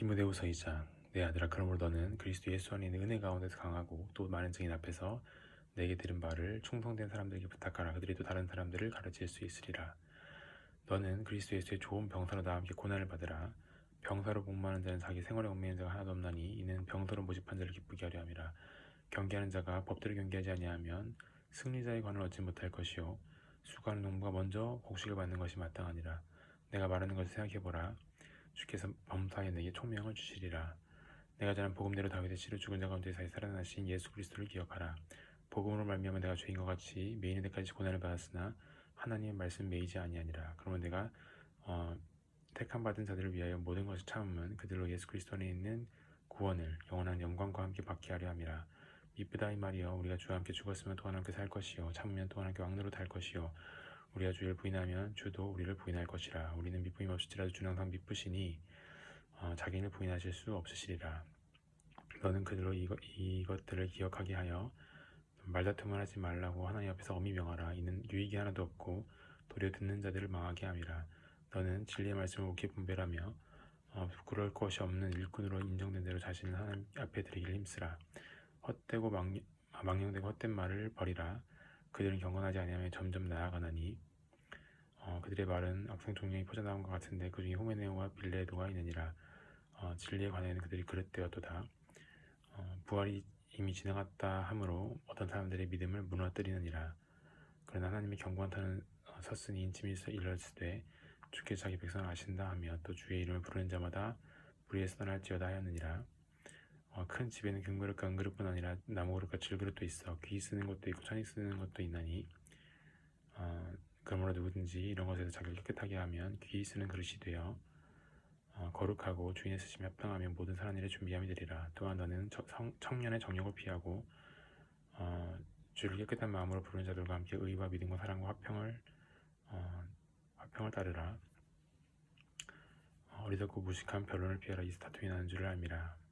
디모데후서 2장 내 아들아 그러므로 너는 그리스도 예수 안에 있는 은혜 가운데서 강하고 또 많은 증인 앞에서 내게 들은 바를 충성된 사람들에게 부탁하라. 그들이 또 다른 사람들을 가르칠 수 있으리라. 너는 그리스도 예수의 좋은 병사로 나와 함께 고난을 받으라. 병사로 복무하는 자는 자기 생활에 얽매인 자가 하나도 없나니 이는 병사로 모집한 자를 기쁘게 하려 함이라. 경계하는 자가 법대로 경계하지 아니하면 승리자의 관을 얻지 못할 것이요. 수고하는 농부가 먼저 곡식을 받는 것이 마땅하니라. 내가 말하는 것을 생각해 보라 주께서 범사에 내게 총명을 주시리라. 내가 전한 복음대로 다윗의 씨를 죽은 자 가운데서 살아나신 예수 그리스도를 기억하라. 복음으로 말미암아 내가 죄인과 같이 매인의 데까지 고난을 받았으나 하나님의 말씀 매이지 아니하니라. 그러면 내가 어, 택함 받은 자들을 위하여 모든 것을 참으면 그들로 예수 그리스도 안에 있는 구원을 영원한 영광과 함께 받게 하려 함이라. 이쁘다 이 말이여. 우리가 주와 함께 죽었으면 또한 함께 살 것이요. 참으면 또한 함께 왕노로 탈 것이요 우리가 주를 부인하면 주도 우리를 부인할 것이라. 우리는 미부임 없을지라도 주는 항상 미쁘시니 어, 자기를 부인하실 수 없으시리라. 너는 그들로 이것, 이것들을 기억하게 하여 말다툼을 하지 말라고 하나님 앞에서 엄히 명하라. 이는 유익이 하나도 없고 도리어 듣는 자들을 망하게 함이라. 너는 진리의 말씀을 옳게 분별하며 어, 부끄러울 것이 없는 일꾼으로 인정된 대로 자신을 하나님 앞에 드리길 힘쓰라. 헛되고 망령되고 헛된 말을 버리라 그들은 경건하지 아니하며 점점 나아가나니 어, 그들의 말은 악성 종량이 퍼져나온 것 같은데 그 중에 호메네오와 빌레도가 있느니라 어, 진리에 관하여는 그들이 그릇되었도다. 어, 부활이 이미 지나갔다 하므로 어떤 사람들의 믿음을 무너뜨리느니라. 그러나 하나님의 경고한 터는 어, 섰으니 인침이 일렀으되 주께 자기 백성을 아신다 하며 또 주의 이름을 부르는 자마다 무리에서 떠날지어다 하였느니라. 어, 큰 집에는 금그릇과 은그릇뿐 아니라 나무그릇과 질그릇도 있어. 귀 쓰는 것도 있고 천이 쓰는 것도 있나니. 어, 그러므로 누구든지 이런 것에서 자기를 깨끗하게 하면 귀 쓰는 그릇이 되어 어, 거룩하고 주인의 쓰심에 합당하며 모든 사람 일에 준비함이 되리라. 또한 너는 저- 성- 청년의 정욕을 피하고 어, 주를 깨끗한 마음으로 부르는 자들과 함께 의와 믿음과 사랑과 화평을 어, 화평을 따르라. 어, 어리석고 무식한 변론을 피하라. 이 다툼이 나는 줄을 알미라 어,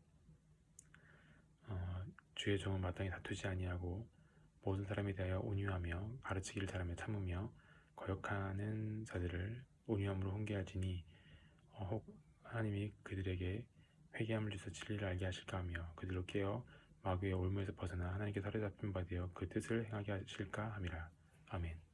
주의 종은 마땅히 다투지 아니하고 모든 사람에 대하여 온유하며 가르치기를 잘하며 참으며 거역하는 자들을 온유함으로 훈계하지니 어, 혹 하나님이 그들에게 회개함을 주서 진리를 알게 하실까 하며 그들로 깨어 마귀의 올무에서 벗어나 하나님께 사로잡힌 바 되어 그 뜻을 행하게 하실까 함이라. 아멘